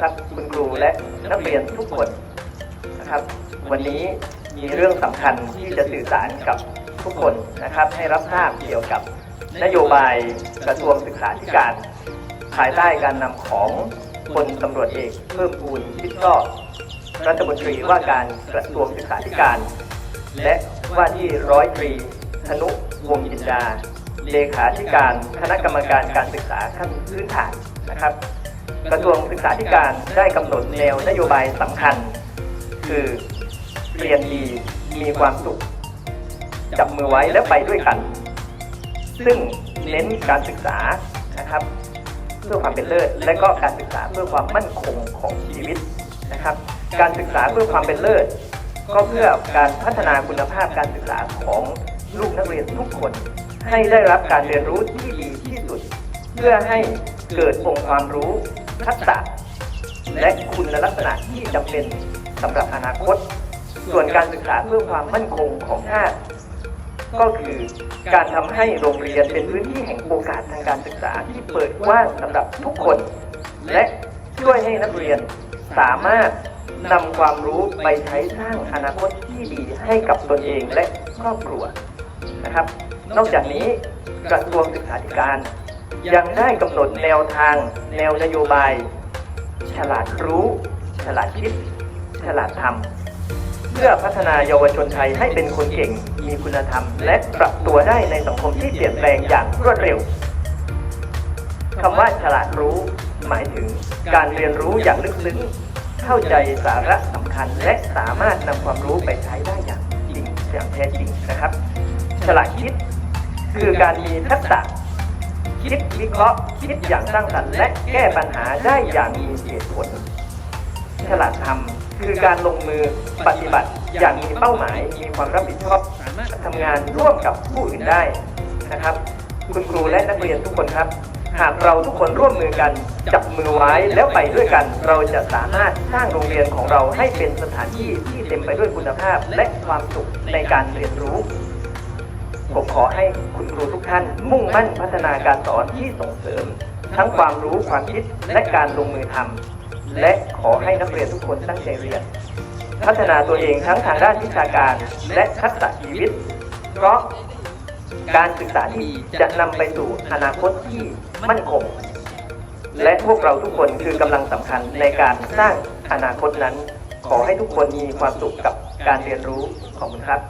ครับครูและนักเรียนทุกคนนะครับ วันนี้มีเรื่องสำคัญที่จะสื่อสารกับทุกคนนะครับ ให้รับทราบเกี่ยวกับนโยบายกระทรวงศึกษาธิการ ภายใต้การนำของพลตำรวจเอกเพิ่มพูนคิดรอบรัฐมนตรีว่าการกระทรวงศึกษาธิการ และว่าที่ร้อยตรีธนุวงศ์จินดาเลขาธิการคณะกรรมการการศึกษาขั้นพื้นฐานนะครับ กระทรวงศึกษาธิการได้กำหนดแนวนโยบายสำคัญ คือเรียนดีมีความสุข จับมือไว้และไปด้วยกัน ซึ่งเน้นการศึกษานะครับเพื่อความเป็นเลิศ และก็การศึกษาเพื่อความมั่นคงของชีวิตนะครับ การศึกษาเพื่อความเป็นเลิศ ก็เพื่อการพัฒนาคุณภาพการศึกษาของลูกนักเรียนทุกคน ให้ได้รับการเรียนรู้ที่ดีที่สุด เพื่อให้เกิดองค์ความรู้ ทักษะ และคุณลักษณะที่จำเป็นสำหรับอนาคต ส่วนการศึกษาเพื่อความมั่นคงของชาติก็คือการทำให้โรงเรียนเป็นพื้นที่แห่งโอกาสทางการศึกษาที่เปิดกว้างสำหรับทุกคน และช่วยให้นักเรียนสามารถนำความรู้ไปใช้สร้างอนาคตที่ดีให้กับตนเองและครอบครัวนะครับ นอกจากนี้กระทรวงศึกษาธิการ ยังได้กำหนดแนวทาง แนวนโยบาย ฉลาดรู้ ฉลาดคิด ฉลาดทำเพื่อพัฒนาเยาวชนไทยให้เป็นคนเก่ง มีคุณธรรม และปรับตัวได้ในสังคมที่เปลี่ยนแปลงอย่างรวดเร็วคำว่าฉลาดรู้ หมายถึงการเรียนรู้อย่างลึกซึ้งเข้าใจสาระสำคัญ และสามารถนำความรู้ไปใช้ได้อย่างจริงอย่างแท้จริงนะครับ ฉลาดคิดคือการมีทักษะ คิดวิเคราะห์คิดอย่างสร้างสรรค์และแก้ปัญหาได้อย่างมีเหตุผลฉลาดทำคือการลงมือปฏิบัติอย่างมีเป้าหมายมีความรับผิดชอบสามารถทำงานร่วมกับผู้อื่นได้นะครับ คุณครูและนักเรียนทุกคนครับ หากเราทุกคนร่วมมือกันจับมือไว้แล้วไปด้วยกัน เราจะสามารถสร้างโรงเรียนของเราให้เป็นสถานที่ที่เต็มไปด้วยคุณภาพ และความสุขในการเรียนรู้ ผมขอให้คุณครูทุกท่าน มุ่งมั่นพัฒนาการสอนที่ส่งเสริม ทั้งความรู้ความคิดและการลงมือทำและขอให้นักเรียนทุกคนตั้งใจเรียน พัฒนาตัวเองทั้งทางด้านวิชาการ และทักษะชีวิต เพราะการศึกษาที่จะนำไปสู่อนาคตที่มั่นคงและพวกเราทุกคนคือกำลังสำคัญในการสร้างอนาคตนั้น ขอให้ทุกคนมีความสุขกับการเรียนรู้ขอบคุณครับ